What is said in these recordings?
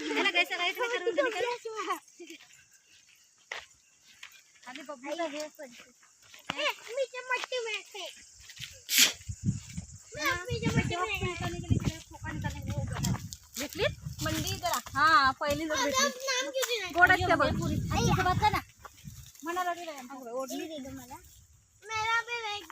ह्याला मंडी जरा. हा पहिली जर भेटली. गोडच बघ. ना. मनाला ओढली मला मेरा बे वेग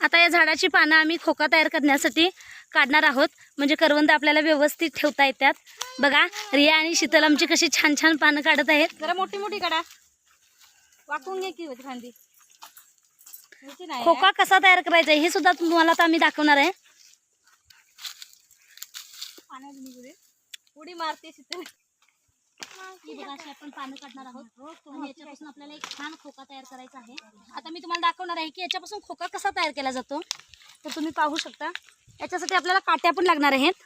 आता या झाडाची पानं आम्ही खोका तयार करण्यासाठी काढणार आहोत. म्हणजे करवंद आपल्याला व्यवस्थित ठेवता येतात. बघा रिया आणि शीतल आमची कशी छान छान पानं काढत आहेत. जरा मोठी मोठी काढा. वाकून घे की होती खांदी. खोका कसा तयार करायचा हे सुद्धा तुम्हाला आता आम्ही दाखवणार आहे. उडी मारते शीतल. ही बघा अशी आपण पानं काढणार आहोत. आणि याच्यापासून आपल्याला एक छान खोका तयार करायचा आहे. आता मी तुम्हाला दाखवणार आहे की याच्यापासून खोका कसा तयार केला जातो. तर तुम्ही पाहू शकता. याच्यासाठी आपल्याला काट्या पण लागणार आहेत.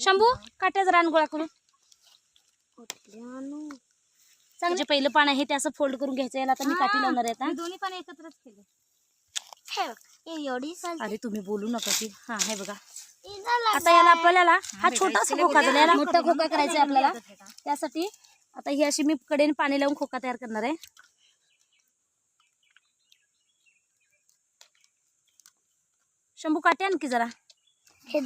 शंभू काट्या जरा गोळा करून. चांगले पहिलं पान आहे ते असं फोल्ड करून घ्यायचं याला आता मी काठी लावणार आहे दोन्ही पण एकत्रच केले. एवढी अरे तुम्ही बोलू नका की. हा हे बघा. आता याला आपल्याला हा छोटासा खोका झाला याला मोठा खोका करायचा आहे आपल्याला. त्यासाठी आता ही अशी मी कडेने पाणी लावून खोका तयार करणार आहे. शंभू काटे आणखी जरा. हे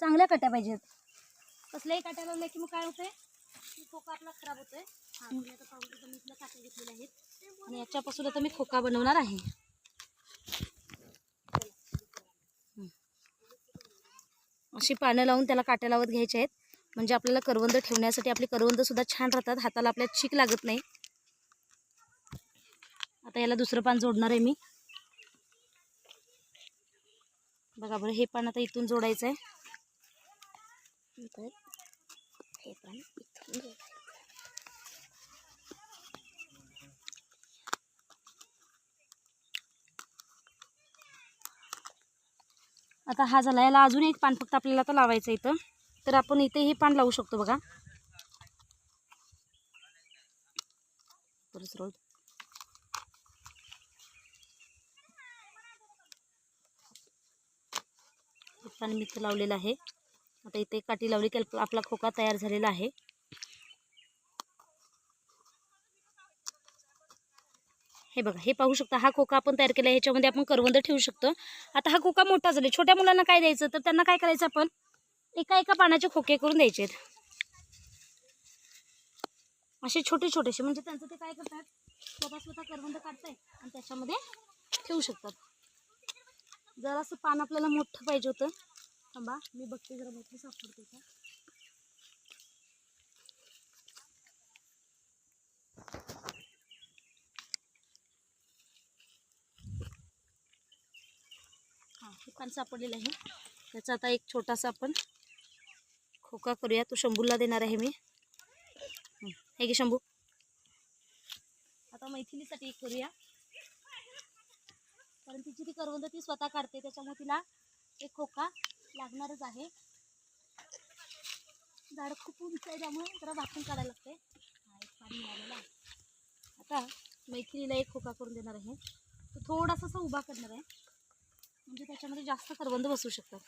चांगल्या काट्या पाहिजेत. कसल्याही काट्या लावल्या की मग काय होतंय? खोका आपला खराब होतोय. हा, आता काट्या घेतलेल्या आहेत. आणि याच्यापासून आता मी खोका बनवणार आहे. अशी पानं लावून त्याला काट्या लावत घ्यायचे आहेत. म्हणजे आपल्याला करवंद ठेवण्यासाठी आपली करवंद सुद्धा छान राहतात. हाताला आपल्या चीक लागत नाही. आता याला दुसरं पान जोडणार आहे मी. बघा बरं हे पान आता इथून जोडायचं आहे हे पण इथून आता हा झाला. याला अजून एक पान फक्त आपल्याला आता लावायचं इथं. तर आपण इथे हे पान लावू शकतो बघा. परत पान मी इथं लावलेलं आहे. आता इथे काठी लावली की आपला खोका तयार झालेला आहे. हे बघा हे पाहू शकता हा खोका आपण तयार केला आहे. ह्याच्यामध्ये आपण करवंद ठेवू शकतो. आता हा खोका मोठा झाला. छोट्या मुलांना काय द्यायचं? तर त्यांना काय करायचं आपण? एका एका पानाचे खोके करून द्यायचे असे छोटे छोटेसे म्हणजे त्यांचं ते काय करतात? स्वतः स्वतः करवंद काढताय आणि त्याच्यामध्ये ठेवू शकतात. जरासं पान आपल्याला मोठं पाहिजे होतं. थांबा मी बघते जरा मोठं सापडते का? दुकान हे पान सापडलेलं आहे. त्याचा आता एक छोटासा आपण खोका करूया. तो शंभूला देणार आहे मी. हे घे शंभू. आता मैथिलीसाठी एक करूया. कारण तिची ती करवंद ती स्वतः काढते. त्याच्यामुळे तिला एक खोका लागणारच आहे. झाड खूप उंच आहे त्यामुळे जरा वाकून काढायला लागते. पाणी मिळालेलं आहे. आता मैथिलीला एक खोका करून देणार आहे. तो थोडासा असा उभा करणार आहे. म्हणजे त्याच्यामध्ये जास्त करवंद बसू शकतात.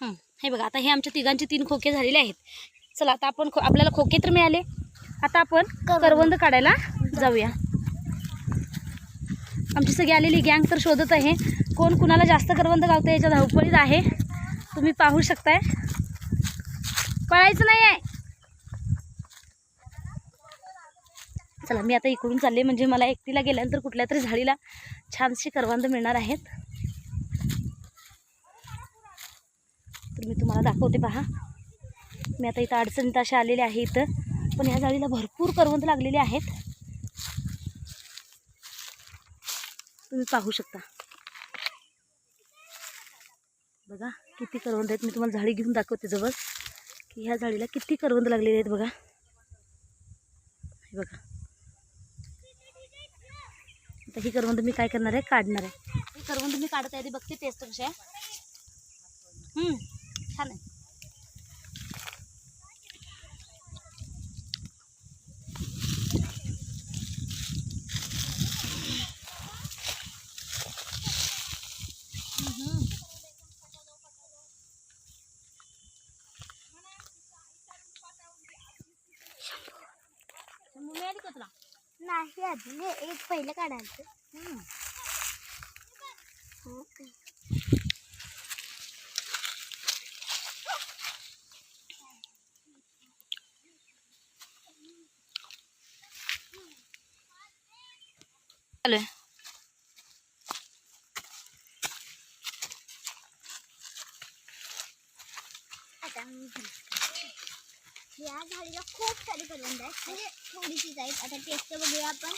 हं, हे बघा आता हे आमच्या तिघांचे तीन खोके झालेले आहेत. चला आता आपण खो आपल्याला खोके तर मिळाले. आता आपण करवंद. काढायला जाऊया. आमची सगळी आलेली गँग तर शोधत आहे. कोण कुणाला जास्त करवंद गावतं याच्या धावपळीत आहे. तुम्ही पाहू शकताय. पळायचं नाही आहे चला मी आता इकडून चालले. म्हणजे मला एकटीला गेल्यानंतर कुठल्या तरी झाडीला छानशी करवंद मिळणार आहेत. तर मी तुम्हाला दाखवते पहा. मी आता इथं अडचणीत अशा आलेल्या आहे इथं पण ह्या झाडीला भरपूर करवंद लागलेले आहेत. तुम्ही पाहू शकता. बघा किती करवंद आहेत. मी तुम्हाला झाडी घेऊन दाखवते जवळ. की ह्या झाडीला किती करवंद लागलेले आहेत बघा. हे बघा. आता हि करवंद मी का करना है काढणार है ही करवंद मी का बगती बघते टेस्ट कशी हम्म, छान आहे. मुली आली का नाही अजून एक पहिलं काढायचं. हो. चालू आहे आता मी घरी. या झाडीला खूप सारे करवंद आहेत म्हणजे आहेत आता टेस्ट बघूया आपण.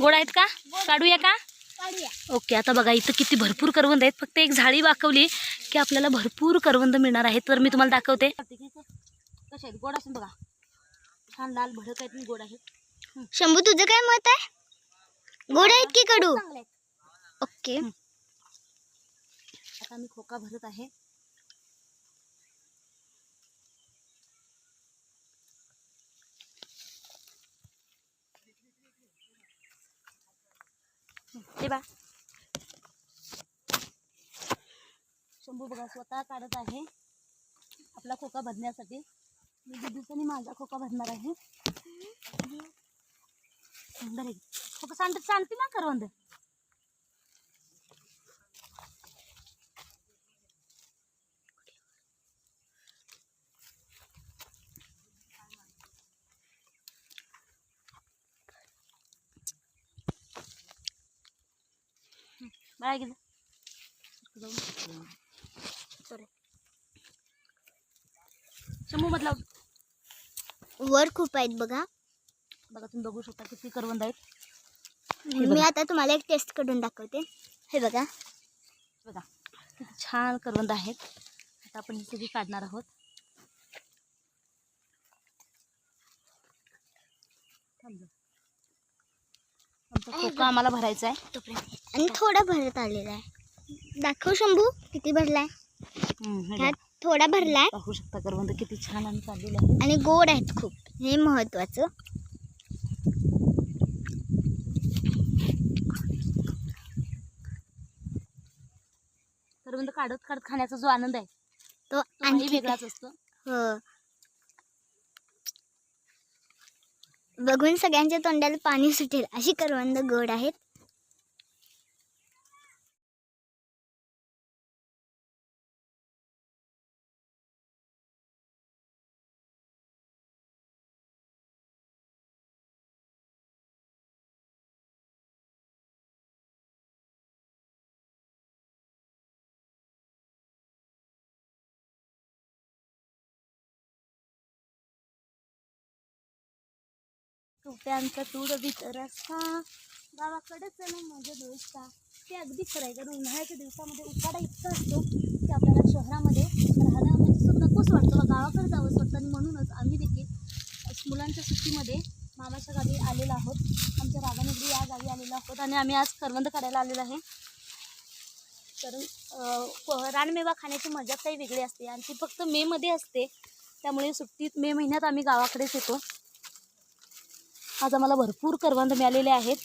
गोड आहेत का? काढूया का? काढूया. ओके आता बघा इथं किती भरपूर करवंद आहेत. फक्त एक झाडी वाकवली की आपल्याला भरपूर करवंद मिळणार आहेत. तर मी तुम्हाला दाखवते. कसे आहेत? गोड असून बघा. छान लाल भडक आहेत आणि गोड आहेत शंभू तुझं काय मत आहे? गोड आहेत की कडू? ओके. आता मी खोका भरत आहे. ते बा शंभू बघा स्वतः काढत आहे आपला खोका भरण्यासाठी. मी दिवसांनी माझा खोका भरणार आहे. खोका सांगते ना करवंद? बाळा गेलं. सॉरी शंभू मधला वर खूप आहेत बघा. बघा तुम्ही बघू शकता किती करवंद आहेत. मी आता तुम्हाला एक टेस्ट करून दाखवते. हे बघा. बघा किती छान करवंद आहेत. आता आपण ही सगळी काढणार आहोत. थांब खोका आम्हाला भरायचा आहे. तोपर्यंत. आणि थोडा भरत आलेला आहे. दाखव शंभू किती भरलाय? हे. थोडा भरलाय. पाहू शकता करवंद किती छान आणि काढलेले आहेत आणि गोड आहेत खूप. हे महत्वाचं. करवंद काढत काढत खाण्याचा जो आनंद आहे तो आणखी वेगळाच असतो. हो. बघून सगळ्यांच्या तोंडाला पाणी सुटेल. अशी करवंद गोड आहेत. कुप्यांचा तूड रस्ता गावाकडे चला माझ्या दोस्ता. ते अगदी खरं आहे कारण उन्हाळ्याच्या दिवसामध्ये उकाडा इतका असतो की आपल्याला शहरामध्ये राहायला म्हणजे असं नकोच वाटतं गावाकडे जावंच वाटतं आणि म्हणूनच आम्ही देखील मुलांच्या सुट्टीमध्ये मामाच्या गावी आलेलो आहोत. आमच्या रागानगरी या गावी आलेलो आहोत आणि आम्ही आज करवंद काढायला आलेलो आहे. कारण रानमेवा खाण्याची मजा काही वेगळी असते. आणि ती फक्त मेमध्ये असते. त्यामुळे सुट्टीत मे महिन्यात आम्ही गावाकडेच येतो. आज आम्हाला भरपूर करवंद मिळालेले आहेत.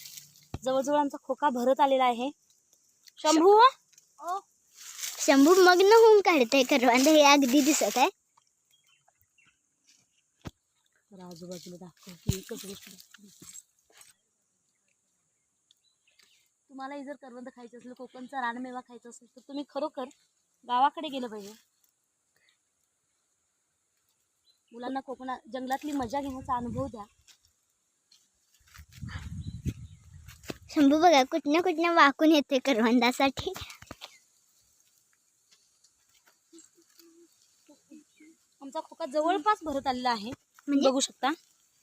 जवळजवळ आमचा खोका भरत आलेला आहे. शंभू? शंभू? मग्न होऊन काढतंय करवंद हे अगदी दिसत आहे. तर आजूबाजूला दाखवते एकच गोष्ट दाखवते. तुम्हालाही जर करवंद खायचं असेल कोकणचा रानमेवा खायचा असेल तर तुम्ही खरोखर गावाकडे गेलं पाहिजे. मुलांना कोकणात जंगलातली मजा घेण्याचा अनुभव द्या. शंभू बघा कुठनं कुठनं वाकून येते करवंदासाठी. आमचा खोका जवळपास भरत आलेला आहे. म्हणजे? बघू शकता.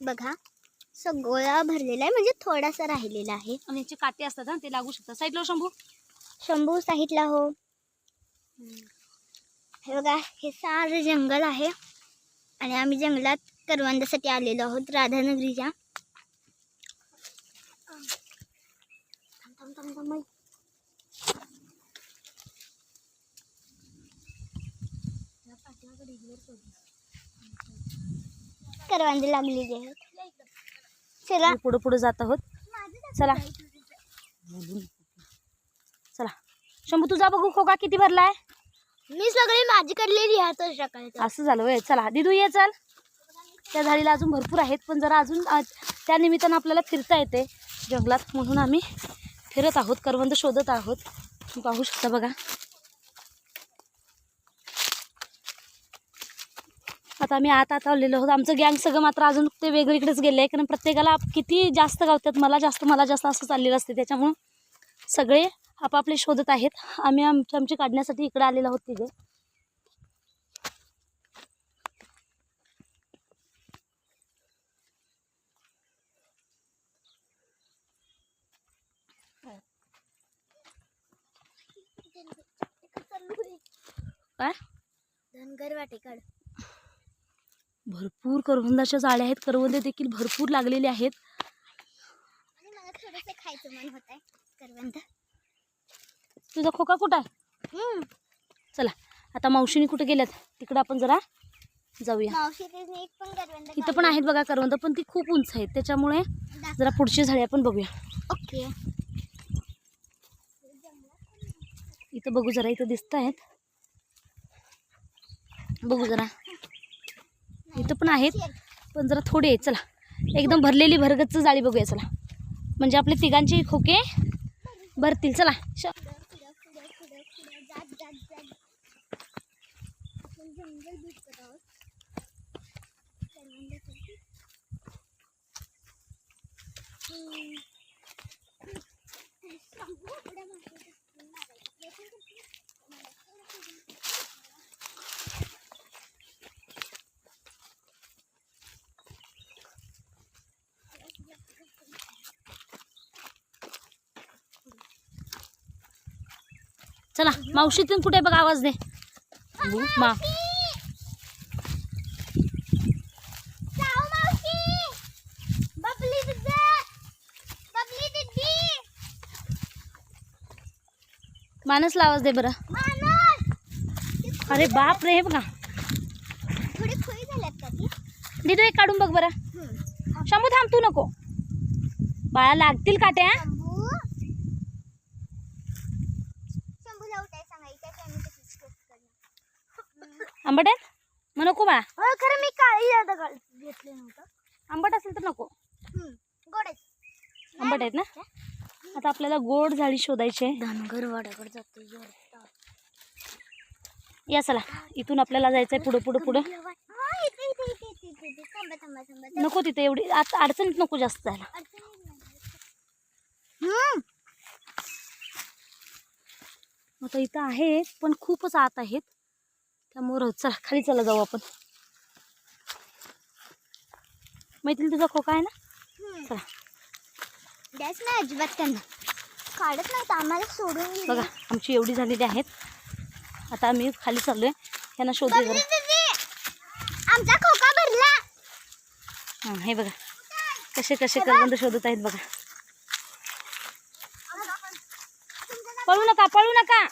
बघा सगळा भरलेला आहे म्हणजे थोडासा राहिलेला आहे. आणि याचे काटे असतात ना ते लागू शकतात. साईडला हो शंभू. शंभू साहितला हो. हे बघा हे सारं जंगल आहे. आणि आम्ही जंगलात करवंदासाठी आलेलो आहोत राधानगरीच्या. मै. करवंदे लागलेली आहेत चला. पुढे पुढे जात आहोत. चला. चला. शंभू तुझा बघू खोका किती भरलाय. मी सगळी माझी आहे सकाळी. असं झालं वय चला. दिदू ये चल. त्या झाडीला अजून भरपूर आहेत पण जरा अजून त्या निमित्तानं आपल्याला फिरता येते जंगलात म्हणून आम्ही. फिरत आहोत करवंद शोधत आहोत. पाहू शकता बघा. आता आम्ही आत आता आलेलो आहोत. आमचं गँग सगळं मात्र अजून ते वेगळीकडेच गेले आहे. कारण प्रत्येकाला किती जास्त गावतात मला जास्त मला जास्त असं चाललेलं असते. त्याच्यामुळं सगळे आपापले शोधत आहेत. आम्ही आमचे आमची काढण्यासाठी इकडे आलेलो आहोत तिथे काय? धनगर वाटेकड भरपूर करवंदाच्या जाळ्या आहेत. करवंदे देखील भरपूर लागलेले आहेत. आणि मला थोडंसं खायचं मन होत आहे करवंद. तुझा खोका कुठं आहे? चला आता मावशीने कुठे गेल्यात? तिकडं आपण जरा जाऊया. मावशी तिने एक पण करवंद इथं पण आहेत बघा करवंद पण ती खूप उंच आहेत. त्याच्यामुळे जरा पुढची झाडी आपण बघूया. ओके. इथं बघू जरा इथं दिसत आहेत. बघू जरा. इथं पण आहेत पण जरा थोडे आहेत. चला एकदम भरलेली भरगतच जाळी बघूया चला. म्हणजे आपले तिघांचे खोके भरतील. चला श पुढं पुढं पुढं पुढं जात जात जात आपण जंगल दिसत आहोत करवंदासाठी. हम्म. शंभू उड्या मारतो. चला मावशीतून कुठे बघा आवाज दे. मा. मानसला आवाज दे बरं. अरे बाप रे हे बघा. थोडी खोई झाल्यात का ती दिदू एक काढून बघ बरं. शंभू थांब तू नको. बाळा लागतील काट्या शंभू शंभूला उठाय सांगायचं की आम्ही तशीच पोस्ट करणार आंबट आहेत मग नको बाळा हो खरं मी काळी घेतले नव्हतं आंबट असेल तर नको गोड आहे आंबट आहेत ना आता आपल्याला गोड झाडी शोधायची आहे धनगर वाड्याकडे जातो या चला इथून आपल्याला जायचंय पुढं पुढं पुढं हा नको तिथे एवढी आता अडचणीत नको जास्त जायला आता इथं आहेत पण खूपच आत आहेत त्यामुळं चला खाली चला जाऊ आपण. मैत्रीण तुझा खोका आहे ना? चला. द्याच नाही अजिबात त्यांना. काढत नाही आम्हाला सोडून. बघा आमची एवढी झालेली आहेत. आता आम्ही खाली चाललोय. यांना शोधूया बबली जरा. दीदी, आमचा खोका भरला. हां हे बघा. कसे कसे करबंद शोधत आहेत बघा. पळू नका पळू नका.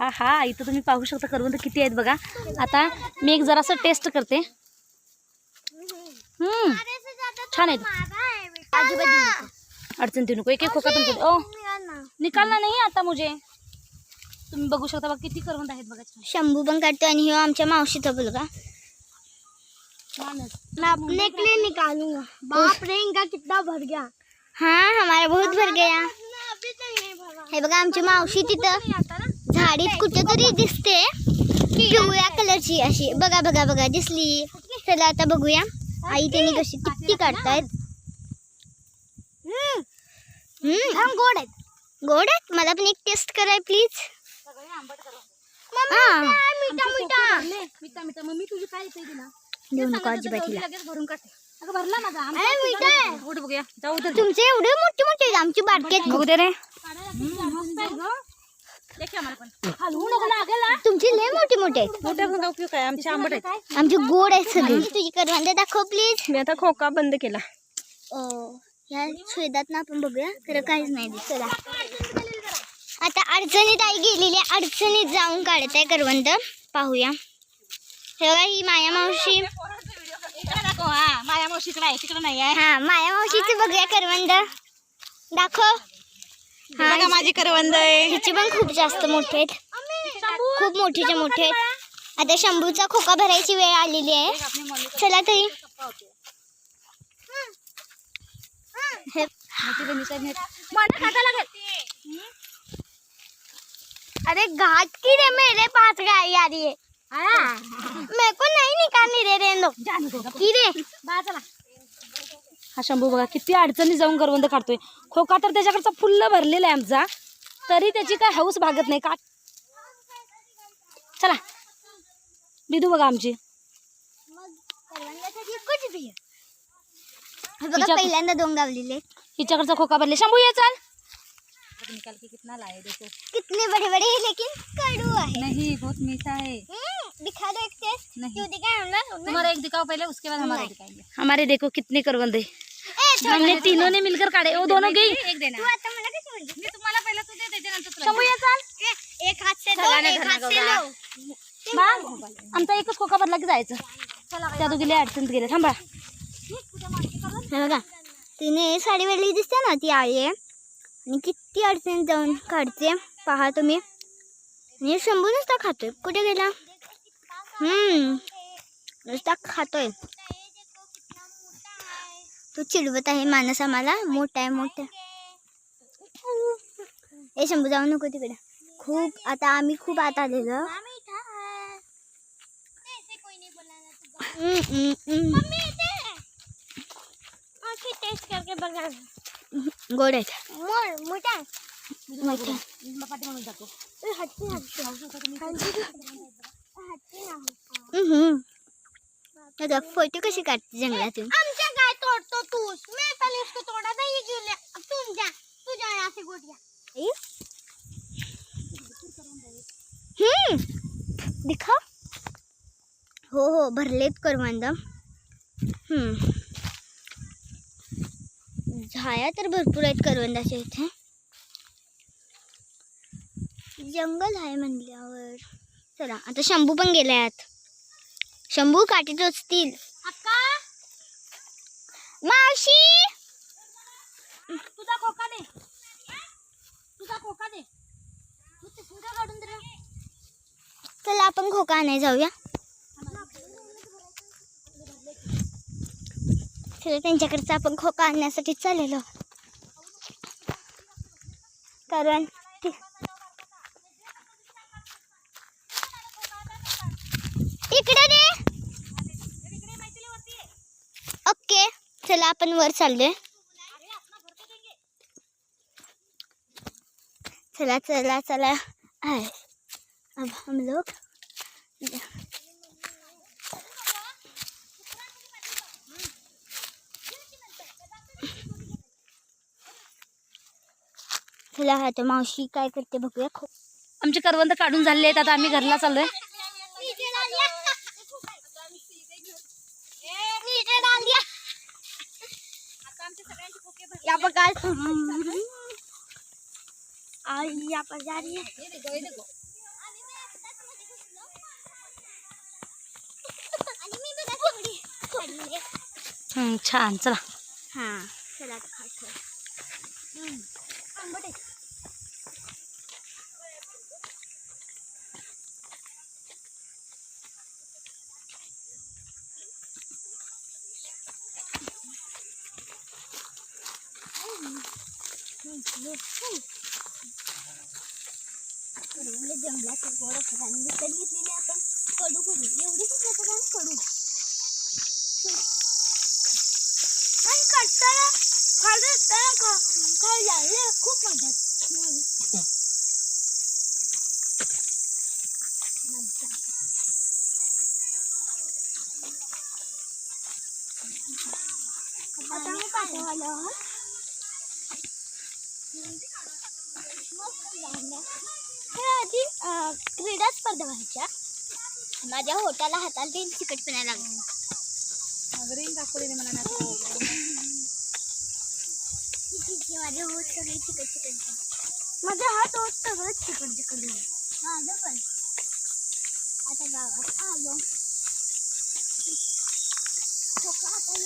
हा हा इथं तुम्ही पाहू शकता करवंद किती आहेत बघा. आता मी एक जरासं टेस्ट करते. हम्म. छान आहेत. अडचण देऊ नको. एक एक खोका तुमचे ओ निकालना नाही आता मुझे. तुम्ही बघू शकता बघा किती करवंद आहेत बघा. शंभू पण काढतो आणि ह्यो आमच्या मावशीचा मुलगा. मैं अपने के लिए निकालूंगा बाप रे इनका कितना भर गया हाँ हमारा बहुत भर गया हे बघा आमची मावशी तिथं झाडीत कुठेतरी दिसते. पिवळ्या कलरची अशी. बघा बघा बघा दिसली. चला आता बघूया. आई त्यांनी कशी किती काढतायत. गोड आहेत. गोड आहेत? मला पण एक टेस्ट कराय प्लीज मीठा मीठा. मिठा मिठा. मम्मी तुझी काय येते ना देऊ नका अजिबात. लगेच भरून काढते अगं भरला माझा. आमचा अरे मीठा आहे. कुठे बघूया. जाऊ दे. तुमचे एवढे मोठे मोठे आमची बारके आहेत. बघू दे रे. हलवू नको लागेल हा. तुमचे लय मोठे मोठे आहेत. मोठ्या गुंगा उपयोग काय? आमचे आंबट आहेत. आमचे गोड आहेत सगळे. तुझी करवंद दाखव प्लीज मी आता खोका बंद केला. ह्या छेदात ना आपण बघूया. खरं काहीच नाही दिसत. चला. आता अडचणीत आई गेलेली आहे. अडचणीत जाऊन काढत आहे करवंद. पाहूया. हे ही माया मावशी. हा. माया मावशीकडे आहे तिकडे नाही आहे. हा माया मावशीचे बघूया करवंद. दाखव. हा बघा माझी करवंद आहे. हिचे पण खूप जास्त मोठे आहेत. खूप मोठीचे मोठे आहेत. आता शंभूचा खोका भरायची वेळ आलेली आहे. चला तरी. मला अरे घाट की रे मेरे पास गाय आ रही मेरे को नहीं निकालनी रे रेनो की रे हा? शंभू बघा किती अडचणी जाऊन करवंद काढतोय. खोका तर त्याच्याकडचा फुल्ल भरलेला आहे आमचा. तरी त्याची काय हौस भागत नाही. का चला. बिदू बघा आमची. बघा पहिल्यांदा दोन गावलेले. हिच्याकडचा खोका भरले. शंभू ये चाल. निकाल के कितना लाए देखो कितने बड़े बड़े लेकिन कडू है नहीं बहुत मीठा है हम्म, दिखा दो एक टेस्ट नहीं। क्यों दिखाए हम लोग तुम्हारा एक दिखाओ पहले उसके बाद हमारा दिखाएंगे। हमारे देखो कितने करवंद। हमने तीनों ने मिलकर काढे वो दोनों गई। एक देना। तू आता मला कशी म्हणली मी तुम्हाला पहिला तू दे देते नंतर तुला शंभू ये चाल ए, एक हात से दो एक हात से. लो। आमचा एकच खोका भरला की जायचं। त्या दोघीला अडचणीत गेले थांबा। हे बघा तिने साडी वेळी दिसते ना ती आळी आहे. आणि किती अडचणीत जाऊन काढते पहा तुम्ही. आणि शंभू नुसता खातोय. कुठे गेला? हम्म. नुसता खातोय. तो चिडवत आहे माणस आम्हाला मोठा आहे मोठा. ए शंभू जाऊ नको तिकडे. खूप आता आम्ही खूप आत आलेलो. गोड आहेत मोठा मोठा आता फ़ोटो कशी काढते जंगलातून आमच्या गाय तोडतो तू? मैं पहले उसको तोड़ा था ये क्यों ले अब तुम जा तू जा यहाँ से गोटिया हम्म दिखा। हो हो भरलेत करवंद हम्म। झाया तर भरपूर आहेत करवंदाच्या इथे जंगल आहे म्हणल्यावर। चला आता शंभू पण गेले आहेत शंभू काठी टोचतील मावशी? तुझा खोका दे. तुझा खोका दे. चला आपण खोका आणाय जाऊया. चला त्यांच्याकडचा आपण खोका आणण्यासाठी चाललेलो. कारण इकडे दे. ओके चला आपण वर चाललोय. चला चला चला. आय अब हम लोग. चला आता मावशी काय करते बघूया. खूप आमचे करवंद काढून झाले आहेत आता आम्ही घरला चाललोय. बघा आई या पर जा रही है। छान चला। हाँ चला आता खातो जंगलात गोड फळांनी विकत घेतलेली आपण कडू कडू एवढी सुद्धा कारण कडू पण कट्टाला खाली असताना काय झालं खूप मजा आता मी पाठवलं क्रीडा स्पर्धा व्हायच्या. माझ्या होटाला हाताला ते चिकटपणा लागला. रिंग मला नाही माझे होत सगळे चिकट चिकट झाले. माझे हात होत सगळं चिकट चिकट झाले. माझं पण. आता गावात आलो. आता